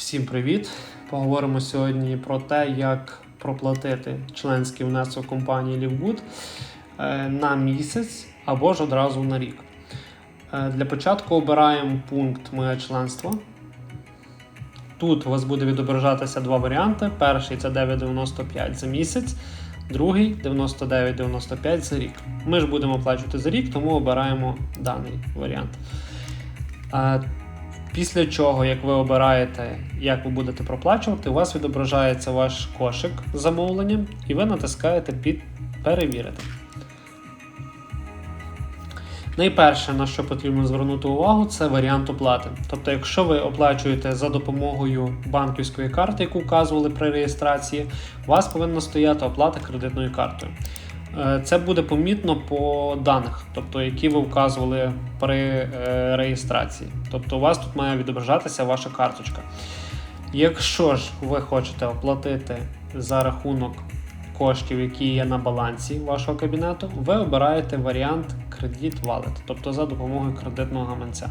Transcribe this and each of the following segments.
Всім привіт! Поговоримо сьогодні про те, як проплатити членський внесок компанії Livegood е, на місяць або ж одразу на рік. Е, Для початку обираємо пункт Моє членство. Тут у вас буде відображатися два варіанти. Перший це 9,95 за місяць, другий 99,95 за рік. Ми ж будемо оплачувати за рік, тому обираємо даний варіант. Після чого, як ви обираєте, як ви будете проплачувати, у вас відображається ваш кошик з замовленням, і ви натискаєте під перевірити. Найперше, на що потрібно звернути увагу, це варіант оплати. Тобто, якщо ви оплачуєте за допомогою банківської карти, яку вказували при реєстрації, у вас повинна стояти оплата кредитною картою. Е, Це буде помітно по даних, тобто які ви вказували при е, реєстрації. Тобто у вас тут має відображатися ваша карточка. Якщо ж ви хочете оплатити за рахунок коштів, які є на балансі вашого кабінету, ви обираєте варіант кредит Wallet, тобто за допомогою кредитного гаманця.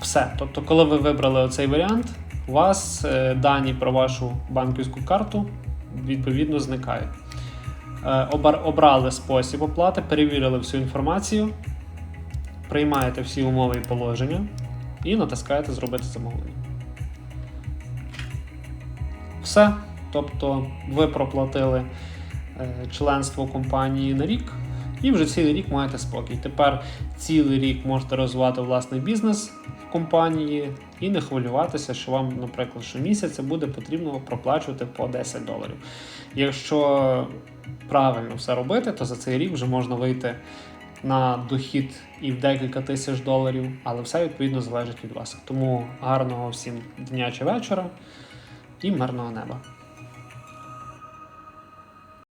Все. Тобто, коли ви вибрали оцей варіант, у вас е, дані про вашу банківську карту відповідно зникають. Е, обрали спосіб оплати, перевірили всю інформацію, приймаєте всі умови і положення і натискаєте Зробити замовлення. Все. Тобто ви проплатили е, членство компанії на рік, і вже цілий рік маєте спокій. Тепер цілий рік можете розвивати власний бізнес в компанії і не хвилюватися, що вам, наприклад, щомісяця буде потрібно проплачувати по 10 доларів. Якщо правильно все робити, то за цей рік вже можна вийти на дохід і в декілька тисяч доларів, але все відповідно залежить від вас. Тому гарного всім дня чи вечора і мирного неба.